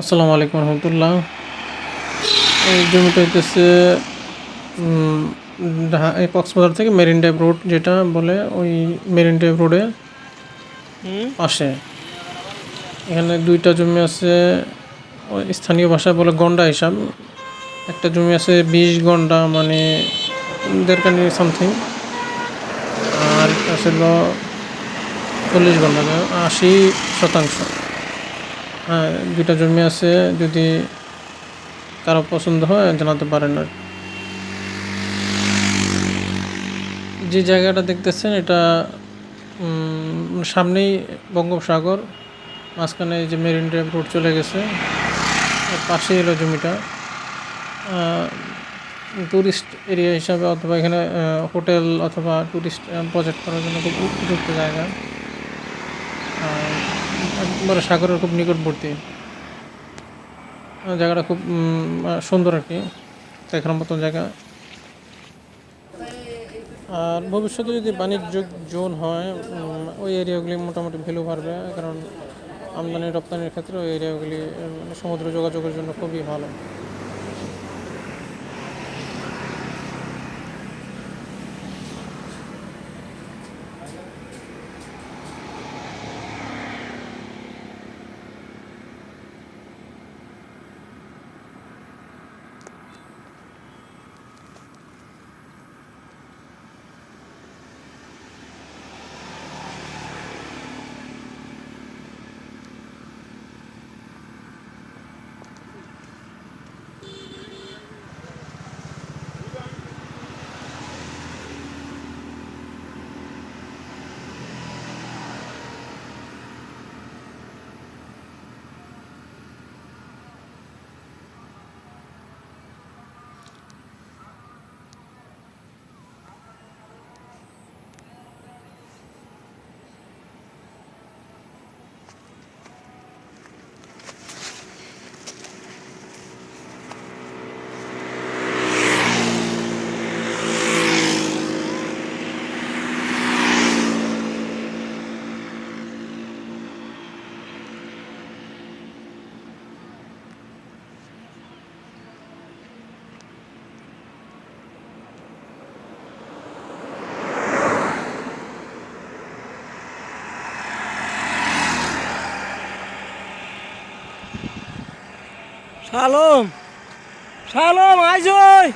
আসসালামু আলাইকুম রহমতুল্লাহ। এই জমিটা হইতেছে এই কক্সবাজার থেকে মেরিন ড্রাইভ রোড যেটা বলে ওই মেরিন ড্রাইভ রোডে পাশে এখানে দুইটা জমি আছে ওই স্থানীয় ভাষায় বলে গন্ডা হিসাব। একটা জমি আছে বিশ গন্ডা মানে দেড় কানি সামথিং। আর একটা ছিল চল্লিশ ঘণ্টা আশি শতাংশ। দুইটা জমি আছে, যদি কারও পছন্দ হয়, জানাতে পারেন আর যে জায়গাটা দেখতেছেন, এটা সামনেই বঙ্গোপসাগর, মাঝখানে যে মেরিন ড্রাইভ রোড চলে গেছে পাশেই এলো জমিটা। ট্যুরিস্ট এরিয়া হিসাবে অথবা এখানে হোটেল অথবা ট্যুরিস্ট প্রজেক্ট করার জন্য খুব উপযুক্ত জায়গা। একবারে সাগরের খুব নিকটবর্তী। জায়গাটা খুব সুন্দর আর কি। দেখার মতন জায়গা। আর ভবিষ্যতে যদি বাণিজ্যিক জোন হয় ওই এরিয়াগুলি মোটামুটি ভ্যালু বাড়বে, কারণ আমদানি রপ্তানির ক্ষেত্রে ওই এরিয়াগুলি সমুদ্র যোগাযোগের জন্য খুবই ভালো। শালম শালম আইজই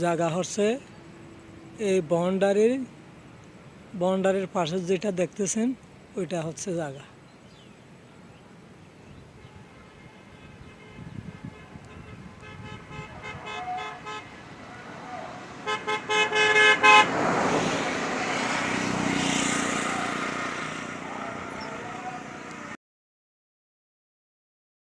জায়গা হচ্ছে এই বাউন্ডারির বাউন্ডারির পাশে যেটা দেখতেছেন ওইটা হচ্ছে জায়গা